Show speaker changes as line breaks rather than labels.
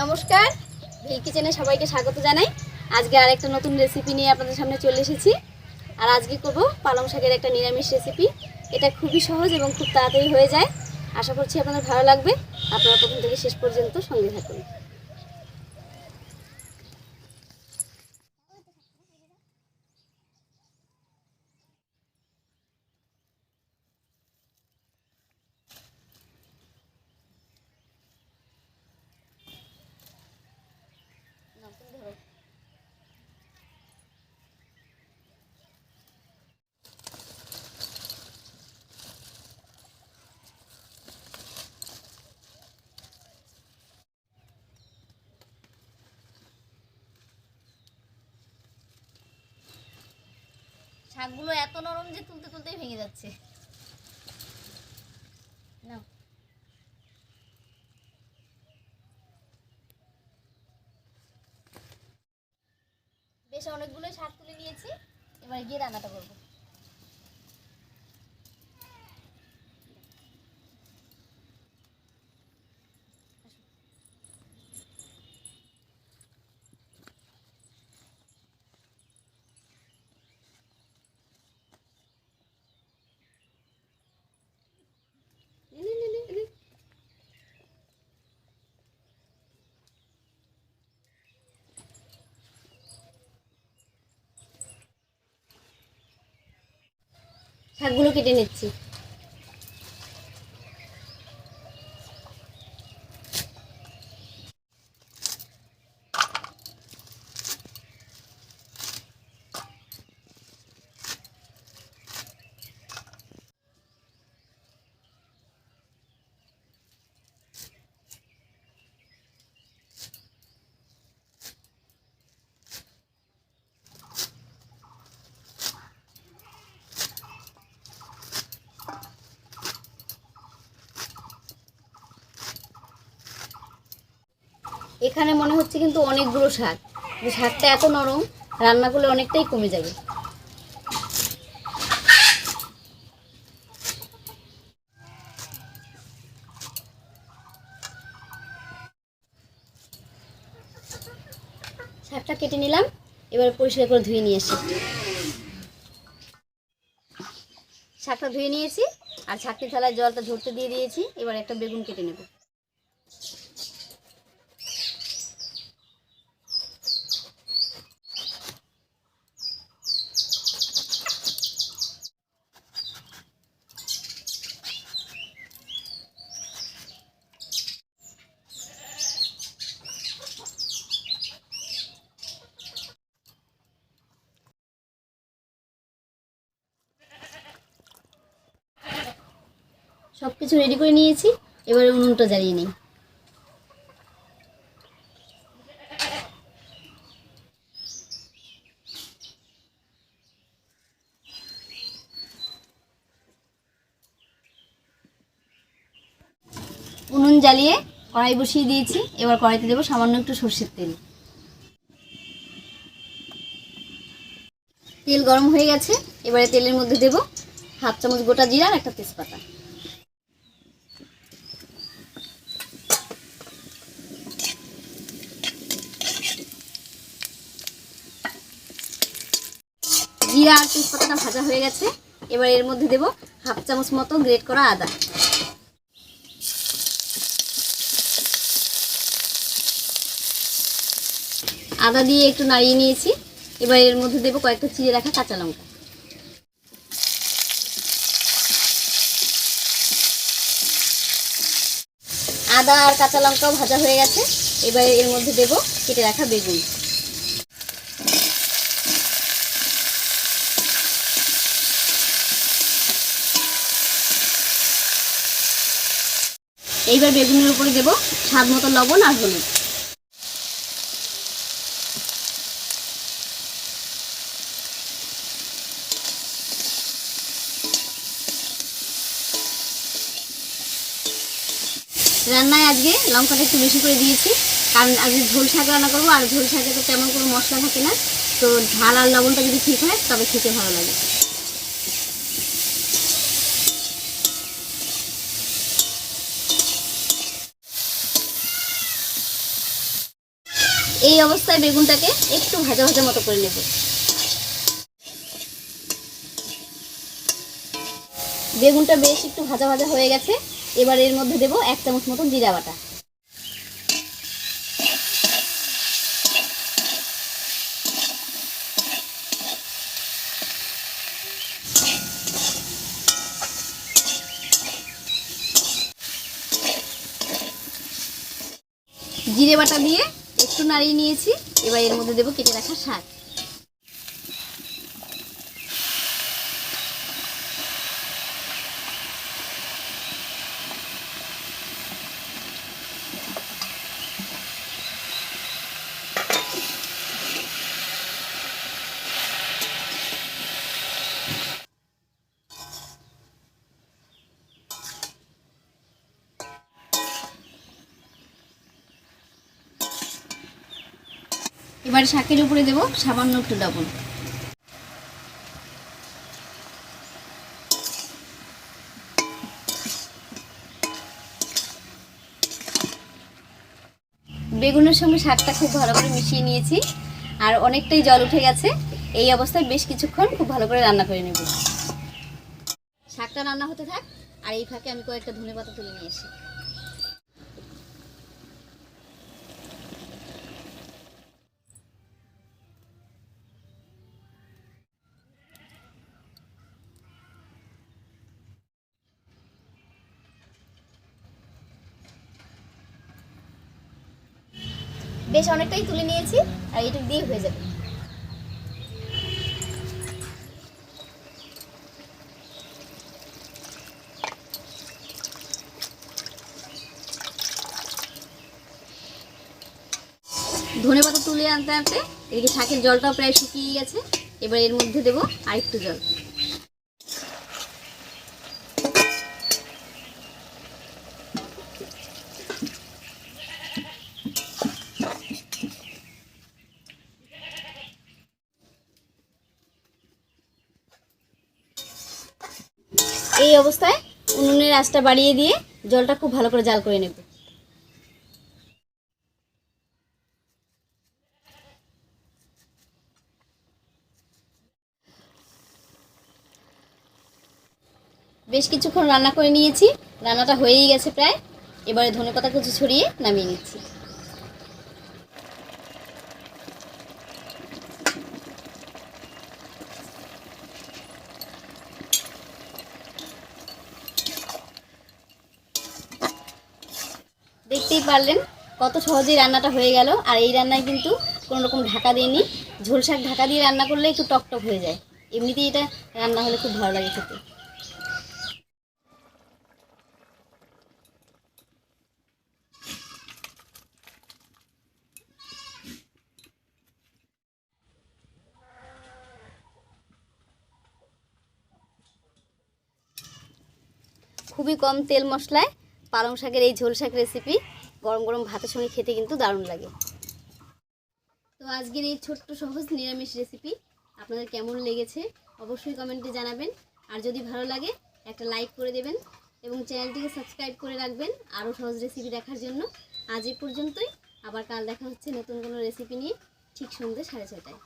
নমস্কার। ভিল কিচেনে সবাইকে স্বাগত জানাই। আজকে আর একটা নতুন রেসিপি নিয়ে আপনাদের সামনে চলে এসেছি। আর আজকে করব পালং শাকের একটা নিরামিষ রেসিপি এটা খুবই সহজ এবং খুব তাড়াতাড়ি হয়ে যায়। আশা করছি আপনাদের ভালো লাগবে। আপনারা প্রথম থেকে শেষ পর্যন্ত সঙ্গে থাকুন। শাকগুলো এত নরম যে তুলতে তুলতেই ভেঙে যাচ্ছে। না বেশ অনেকগুলো শাক তুলে নিয়েছি। এবার গিয়ে রান্নাটা করব। শাকগুলো কেটে নিচ্ছি। এখানে মনে হচ্ছে কিন্তু অনেকগুলো শাক। কিন্তু শাকটা এত নরম, রান্না করলে অনেকটাই কমে যাবে। শাকটা কেটে নিলাম, এবার পরিষ্কার করে ধুয়ে নিয়ে আসি। শাকটা ধুয়ে নিয়েছি, আর ছাকনি থালায় জলটা ঝরতে দিয়ে দিয়েছি, এবার একটা বেগুন কেটে নেব। সব কিছু রেডি করে নিয়েছি, এবারে উনুনটা জ্বালিয়ে নিই। উনুন জ্বালিয়ে কড়াই বসিয়ে দিয়েছি, এবার কড়াইতে দেবো সামান্য একটু সর্ষের তেল। তেল গরম হয়ে গেছে, এবারে তেলের মধ্যে দেবো হাফ চামচ গোটা জিরা আর একটা তেজপাতা। জিরা আর তেজপাতাটা ভাজা হয়ে গেছে। এবার এর মধ্যে দেব হাফ চামচ মতো গ্রেট করা আদা। আদা দিয়ে একটু নাড়িয়ে নিয়েছি। এবার এর মধ্যে দেবো কয়েকটা চিড়ে রাখা কাঁচা লঙ্কা। আদা আর কাঁচা লঙ্কাও ভাজা হয়ে গেছে। এবার এর মধ্যে দেব কেটে রাখা বেগুন। এইবার বেগুনের উপরে দেব স্বাদ মতো লবণ আর হলুদ। রান্নায় আজকে লঙ্কাটা একটু বেশি করে দিয়েছি। কারণ আজকে ঝোল শাক রান্না করব, আর ঝোল শাকে তো তেমন কোনো মশলা থাকে না। তো ঝাল আর লবণটা যদি ঠিক হয়, তবে খেতে ভালো লাগে। এই অবস্থায় বেগুনটাকে একটু ভাজা ভাজা মতো করে নেব। বেগুনটা বেশ একটু ভাজা ভাজা হয়ে গেছে। এবার এর মধ্যে দেব এক চামচ মতন জিরা বাটা। জিরে বাটা দিয়ে একটু নাড়িয়ে নিয়েছি। এবার এর মধ্যে দেবো কেটে রাখা শাক। এবার শাকের উপরে দেবো সামান্য একটু লবণ। বেগুনের সঙ্গে শাকটা খুব ভালো করে মিশিয়ে নিয়েছি, আর অনেকটাই জল উঠে গেছে। এই অবস্থায় বেশ কিছুক্ষণ খুব ভালো করে রান্না করে নেব। শাকটা রান্না হতে থাক, আর এই ফাঁকে আমি কয়েকটা ধনে পাতা তুলে নিয়ে আসি। বেশ অনেকটাই তুলে নিয়েছি, আর এটা দিয়ে হয়ে যাবে। ধনে পাতা তুলে আনতে আনতে এদিকে শাকের জলটাও প্রায় শুকিয়ে গেছে, এবার এর মধ্যে দেবো আরেকটু জল। এই অবস্থায় উনুনের আঁচটা বাড়িয়ে দিয়ে জলটা খুব ভালো করে জাল করে নেব। বেশ কিছুক্ষণ রান্না করে নিয়েছি। রান্নাটা হয়েই গেছে প্রায়। এবারে ধনে পাতা কুচি ছড়িয়ে নামিয়ে নিচ্ছি। দেখতেই পারলেন কত সহজেই রান্নাটা হয়ে গেল। আর এই রান্নায় কিন্তু কোনো রকম ঢাকা দিইনি ঝোল শাক ঢাকা দিয়ে রান্না করলে একটু টকটক হয়ে যায়। এমনিতেই এটা রান্না হলে খুব ভালো লাগে খেতে। খুবই কম তেল মশলায় পালং শাকের এই ঝোল শাক রেসিপি গরম গরম ভাতের সঙ্গে খেতে কিন্তু দারুণ লাগে। তো আজকের এই ছোট্ট সহজ নিরামিষ রেসিপি আপনাদের কেমন লেগেছে অবশ্যই কমেন্টে জানাবেন। আর যদি ভালো লাগে, একটা লাইক করে দেবেন এবং চ্যানেলটিকে সাবস্ক্রাইব করে রাখবেন আরও সহজ রেসিপি দেখার জন্য। আজ এই পর্যন্তই, আবার কাল দেখা হচ্ছে নতুন কোনো রেসিপি নিয়ে, ঠিক সন্ধ্যে সাড়ে ছটায়